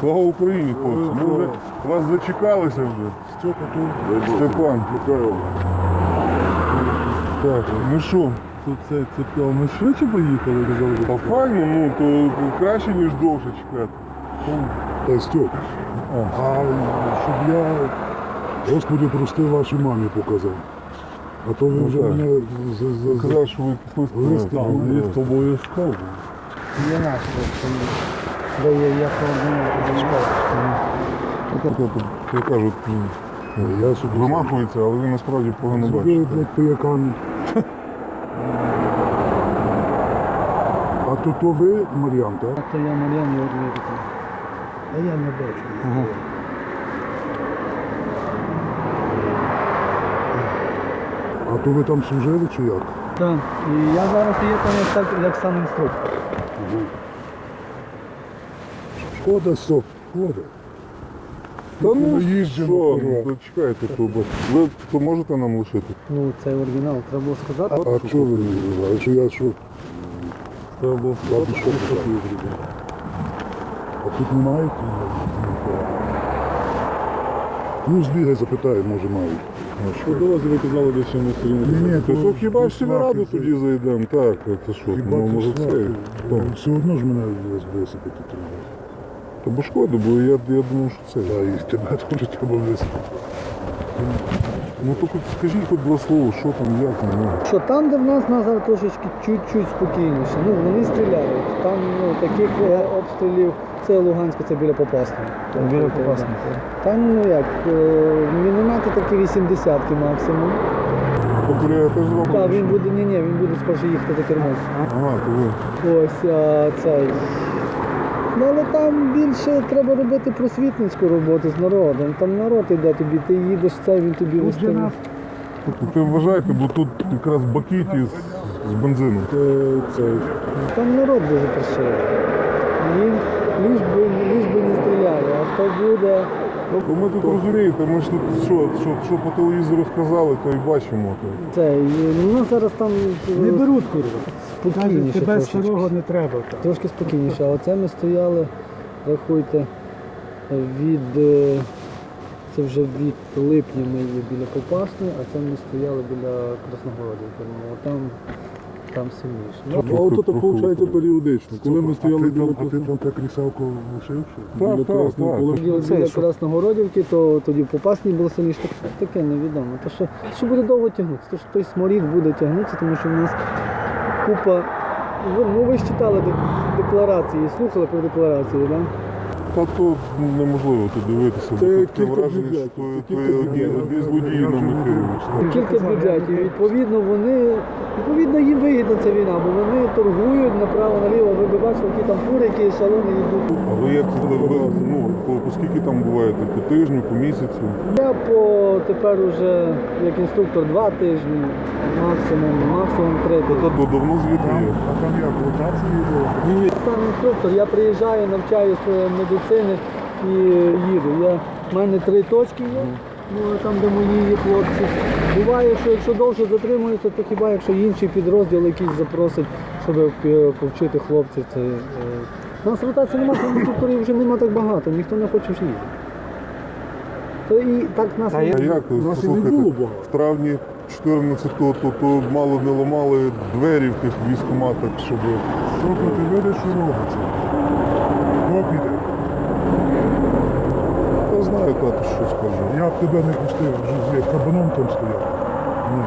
Слава Україні, хлопці. Ми вже вас зачекалися вже. Степа тут. Степан. Так, ну що, Тут це, це ми швидше поїхали, казали. та файно, ну то краще, ніж довше чекати. Та Степ, а щоб я, Господи, прости вашій мамі показав. А то ви вже мене за, за, за... Казав, що ви Виставили. лист обов'язково. Є наш, де є я Я кажу, Я собі вимахується, але він насправді погано бачить. А то то ви, Мар'ян, так? А То я Мар'ян не одвірити. А я не бачу. Ага. А то ви там служили чи як? Так. І я зараз є там як, так, як сам інструктор. Шкода, стоп, шкода. Та ну Ми їздимо, що, ну, чекайте, то, бо- ви то можете нам лишити? Ну, це оригінал, треба було сказати. А що ви не зробили? Що я що? Треба було Я б що хотів. А тут немає? Ну, збігай, запитай, може мають. Що до вас ви казали, де ще сиділи? Ні, ні, то, то- хіба в сільраду тоді зайдемо? Так, це що? Ну, може це? Все одно ж мене висипати треба. Та бо шкода, бо я, я думав, що це. Та і тебе теж треба висипати. Ну то хоч скажіть хоч два слова, що там, як там, ну. Що там, де в нас назад трошечки чуть-чуть спокійніше. Ну, вони стріляють. Там ну, таких е, обстрілів, це Луганське, це біля Попасної. Біля Попасної, Там, ну як, е, міномети такі 80-ки максимум. Тобто я теж вам. Так, він буде, ні, ні, він буде спершу їхати за кермом. Ага, то ви. Ось а, цей. Ну, але там більше треба робити просвітницьку роботу з народом. Там народ іде тобі, ти їдеш це, він тобі виставить. Ти вважаєте, бо тут якраз бакіті з, з бензином. Це, Там народ дуже красивий. Ліж би, ліж би не стріляє, а хто буде. Ну, ми тут розумієте, ми ж тут що, що, що по телевізору сказали, то і бачимо. То. Це, ну, зараз там Не беруть курва. спокійніше. Тебе трошечки. старого не треба. так. Трошки спокійніше. А оце ми стояли, рахуйте, від. е, Це вже від липня ми є біля Попасної, а це ми стояли біля Красногородівки. Ну, а там, там сильніше. Ну, а от це виходить періодично. Коли ми стояли біля там- А ти там так рісавку лишив? що? Так, так, так. Це біля? Красногородівки, то тоді в Попасній було сильніше. Так, таке невідомо. То що, що буде довго тягнутися, то що той сморід буде тягнутися, тому що в нас купа. Ну ви ж читали де- декларації, слухали про декларації, так? Та то неможливо тут дивитися, бо Це кілька враження, що кілька одні, злодії нам керують. Кілька бюджетів. Відповідно, вони відповідно їм вигідна ця війна, бо вони торгують направо-наліво. Ви б бачили, які там фури, які шалони йдуть. А ви як це ну, по, по скільки там буваєте? По тижню, по місяцю? Я по тепер уже як інструктор два тижні, максимум, максимум три тижні. то давно звідти є. а там як ротації було? Ні, Сам інструктор, я приїжджаю, навчаю своєї медицини і їду. Я, в мене три точки є, ну, там, де мої є хлопці. Буває, що якщо довше затримуються, то хіба якщо інший підрозділ якийсь запросить, щоб повчити хлопців. Це, е, у нас ротації немає, там інструкторів вже нема так багато, ніхто не хоче вже їздити. То і так нас А як? Нас і не було багато. в травні 14-го то, то мало не ламали двері в тих військоматах, щоб... Тобто ти видиш, що робиться? Хто піде? Я знаю, тато, що скажу. Я б тебе не пустив, вже як кабаном там стояв. Ні.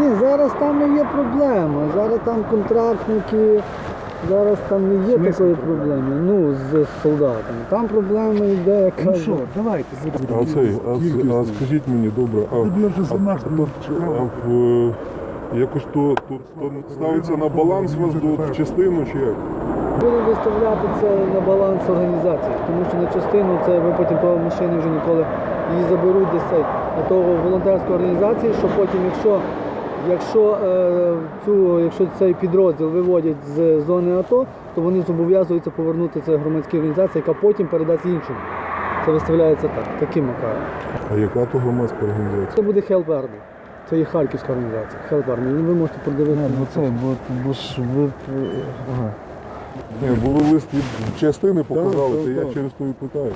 Ні, зараз там не є проблема. Зараз там контрактники, зараз там не є такої проблеми. Ну, з солдатами. Там проблема йде, як Ну що, давайте. А цей, а, а скажіть мені, добре, а, Ти, вже а, за нас а, не в, е, якось то, то, то ставиться на баланс вас до частину чи як? Будемо виставляти це на баланс організації, тому що на частину це ви потім по машині вже ніколи її заберуть десь цей. А то волонтерської організації, що потім, якщо, якщо, е, цю, якщо цей підрозділ виводять з зони АТО, то вони зобов'язуються повернути це громадській організації, яка потім передасть іншому. Це виставляється так, таким макаром. А яка то громадська організація? Це буде Help Army. Це є харківська організація. Help Army. Ви можете подивитися. Бо це, бо, бо ж ви... Ага. Ні, були лист від частини показали, то я через то і питаю.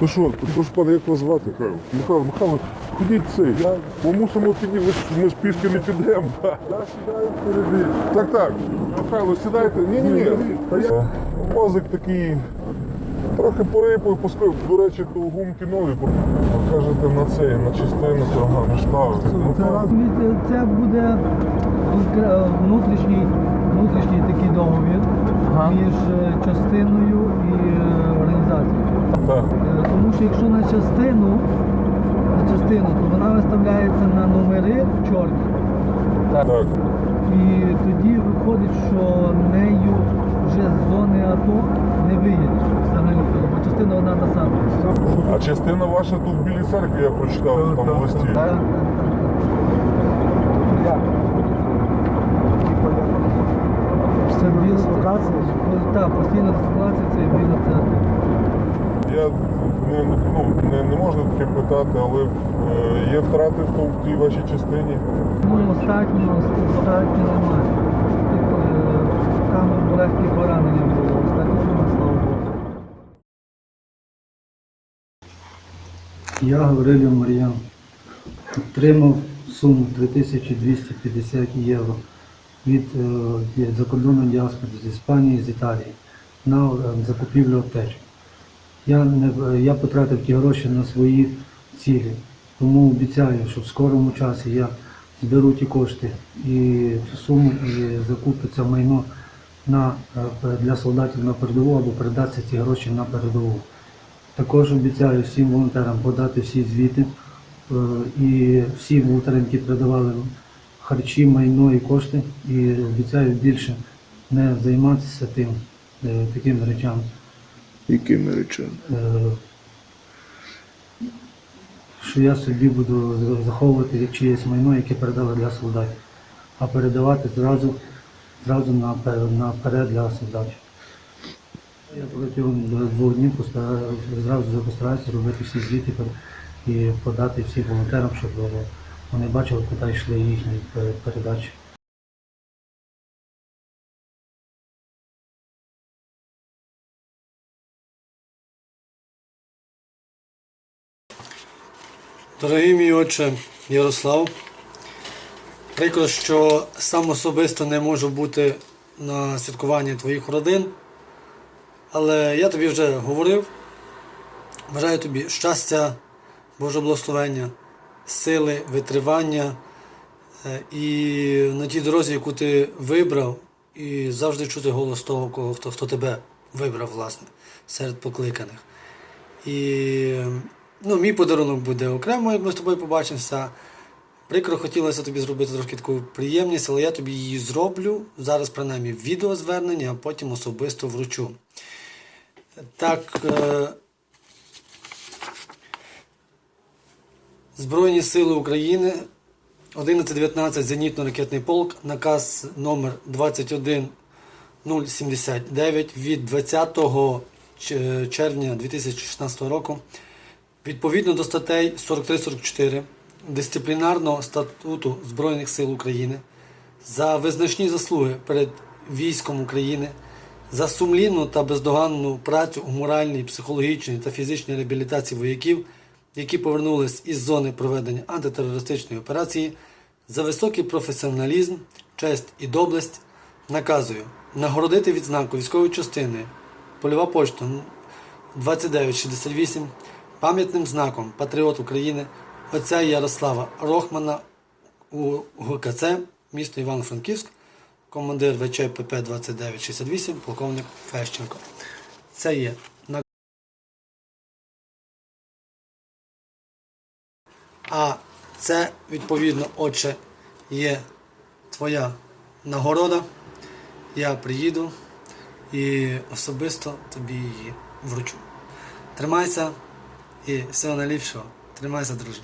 Ну що, прошу пане, як вас звати? Михайло. Михайло, Михайло, ходіть цей. Ми мусимо підійти, ми ж пішки не підемо. Я сідаю впереді. Так, так. Михайло, сідайте. Ні, ні, ні. Мозик такий. Трохи порипав, пускай, до речі, то гумки нові. Покажете на цей, на частину, то ага, не ставити. Ну, Це так. Це буде внутрішній, внутрішній такий договір між е, частиною і е, організацією. Так. Е, Тому що якщо на частину, на частину, то вона виставляється на номери чорні. Так. І тоді виходить, що нею вже з зони АТО не виїдеш взагалі, бо частина одна та сама. А частина ваша тут в Білій церкві, я прочитав там в листі. Це біла Так, постійна дислокація це біла церква. Я не, ну, не, не можна таке питати, але е, є втрати в тому- в тій вашій частині. Ну, остатньо, остатньо немає. Типу, е, Там легкі поранення Я, Гаврилів Мар'ян, отримав суму 3250 євро від е, закордонної діаспори з Іспанії, з Італії на е, закупівлю аптечок. Я, не, я потратив ті гроші на свої цілі, тому обіцяю, що в скорому часі я зберу ті кошти і цю суму і закупиться майно на, е, для солдатів на передову або передасться ці гроші на передову. Також обіцяю всім волонтерам подати всі звіти е, і всі волонтери, які передавали харчі, майно і кошти, і обіцяю більше не займатися тим, е, такими речами. Якими речами? Е, що я собі буду заховувати чиєсь майно, яке передали для солдатів, а передавати зразу, зразу напе- наперед для солдатів. Я протягом двох днів зразу постараюся робити всі звіти і подати всім волонтерам, щоб е, вони бачили, куди йшли їхні передачі. Дорогий мій отче Ярослав, прикро, що сам особисто не можу бути на святкуванні твоїх родин, але я тобі вже говорив, бажаю тобі щастя, Божого благословення, сили, витривання е, і на тій дорозі, яку ти вибрав, і завжди чути голос того, кого, хто, хто тебе вибрав, власне, серед покликаних. І ну, мій подарунок буде окремо, як ми з тобою побачимося. Прикро хотілося тобі зробити трошки таку приємність, але я тобі її зроблю. Зараз, принаймні, відеозвернення, а потім особисто вручу. Так, е, Збройні Сили України, 11-19 зенітно-ракетний полк, наказ номер 21079 від 20 червня 2016 року. Відповідно до статей 43-44 Дисциплінарного статуту Збройних сил України за визначні заслуги перед військом України, за сумлінну та бездоганну працю у моральній, психологічній та фізичній реабілітації вояків, які повернулись із зони проведення антитерористичної операції, за високий професіоналізм, честь і доблесть, наказую нагородити відзнаку військової частини Польова почта 2968 пам'ятним знаком Патріот України отця Ярослава Рохмана у ГКЦ, місто Івано-Франківськ, командир ВЧПП 2968, полковник Фещенко. Це є А це, відповідно, отче, є твоя нагорода. Я приїду і особисто тобі її вручу. Тримайся і всього найліпшого. Тримайся, друже.